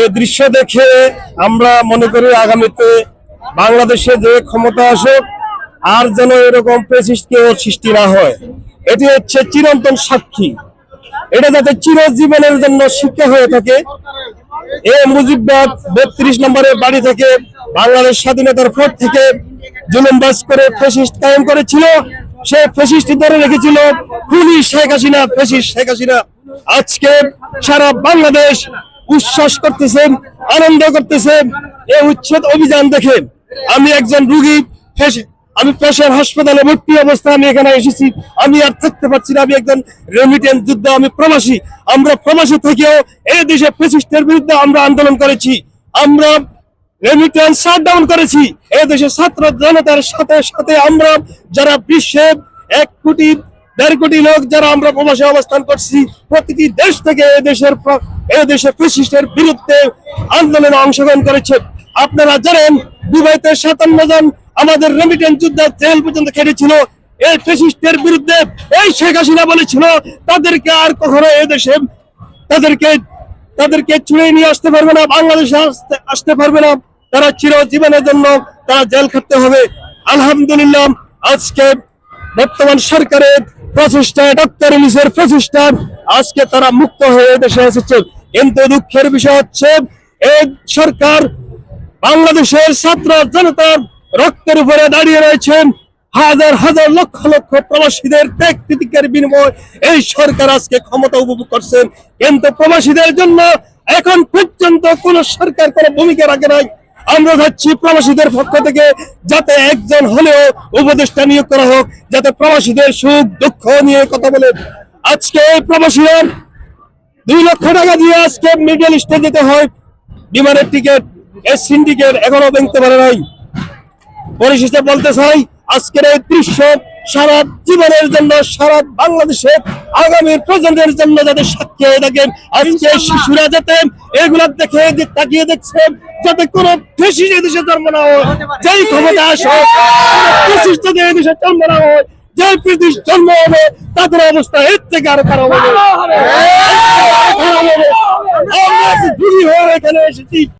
এই দৃশ্য দেখে আমরা মনে করি আগামীতে বাংলাদেশে যে ক্ষমতা আসুক, আর যেন এরকম প্রেসিস্ট কেউ সৃষ্টি না হয়। এটি হচ্ছে চিরন্তন সাক্ষী। এটা যাতে চিরজীবনের জন্য শিক্ষা হয়ে থাকে এ মুজিববাদ বত্রিশ নম্বরের বাড়ি থেকে বাংলাদেশ স্বাধীনতার পর থেকে জুলুমবাজ করে ফেসিস্ট কায়েম করেছিল। সে ফেসিস্ট ধরে রেখেছিল। খুনি শেখ হাসিনা ফেসিস্ট শেখ হাসিনা। আজকে সারা বাংলাদেশ উচ্ছ্বাস করতেছেন, আনন্দ করতেছেন। এই উচ্ছেদ অভিযান দেখে আমি একজন রুগী ফেস- আমি পেশার হাসপাতালে ভর্তি অবস্থায় আমি এখানে এসেছি। আমি আর থাকতে পারছি না, আমি একজন রেমিটেন্স যুদ্ধ, আমি প্রবাসী। আমরা প্রবাসী থেকেও এই দেশে ফেসিস্টের বিরুদ্ধে আমরা আন্দোলন করেছি। আমরা রেমিটেন্স শাটডাউন করেছি। এই দেশের ছাত্র জনতার সাথে সাথে আমরা যারা বিশ্বে এক কোটি, দেড় কোটি লোক যারা আমরা প্রবাসে অবস্থান করছি, প্রতিটি দেশ থেকে এই দেশের এই দেশের ফেসিস্টের বিরুদ্ধে আন্দোলনে অংশগ্রহণ করেছে। আপনারা জানেন, দুবাইতে সাতান্ন জন আমাদের রেমিটেন্স যুদ্ধ জেল পর্যন্ত খেটেছিল। এই ফেসিস্টের বিরুদ্ধে এই শেখ হাসিনা বলেছিল, তাদেরকে আর কখনো এদেশে তাদেরকে তাদেরকে ছুঁড়ে নিয়ে আসতে পারবে না, বাংলাদেশে আসতে আসতে পারবে না। তারা চিরজীবনের জন্য তারা জেল খাটতে হবে। আলহামদুলিল্লাহ, আজকে বর্তমান সরকারের প্রচেষ্টা ডক্টর ইলিসের প্রচেষ্টা, আজকে তারা মুক্ত হয়ে দেশে এসেছে। কিন্তু দুঃখের বিষয় হচ্ছে, এই সরকার বাংলাদেশের ছাত্র জনতার রক্তের উপরে দাঁড়িয়ে রয়েছেন হাজার হাজার লক্ষ লক্ষ প্রবাসীদের ত্যাগ তিতিকের বিনিময়। এই সরকার আজকে ক্ষমতা উপভোগ করছেন। কিন্তু প্রবাসীদের জন্য এখন পর্যন্ত কোন সরকার কোন ভূমিকা রাখে নাই। আমরা যাচ্ছি প্রবাসীদের পক্ষ থেকে যাতে একজন হলেও উপদেষ্টা নিয়োগ করা হোক, যাতে প্রবাসীদের সুখ দুঃখ নিয়ে কথা বলে। আজকে এই প্রবাসীরা দুই লক্ষ টাকা দিয়ে আজকে মিডল ইস্টে যেতে হয়। বিমানের টিকিট এই সিন্ডিকেট এখনও ভেঙতে পারে নাই। পরিশেষে বলতে চাই আজকের এই দৃশ্য সারা জীবনের জন্য সারা বাংলাদেশে আগামী প্রজন্মের জন্য যাতে সাক্ষী হয়ে থাকেন আজকে শিশুরা যাতে এগুলা দেখে যে তাকিয়ে দেখছেন যাতে কোন ফেসি এই দেশে জন্ম না হয় যেই ক্ষমতা আসে যদি এই দেশে জন্ম না হয় যে ব্রিটিশ জন্ম হবে তাদের অবস্থা এর থেকে আরও খারাপ হবে। আমরা এখানে এসেছি।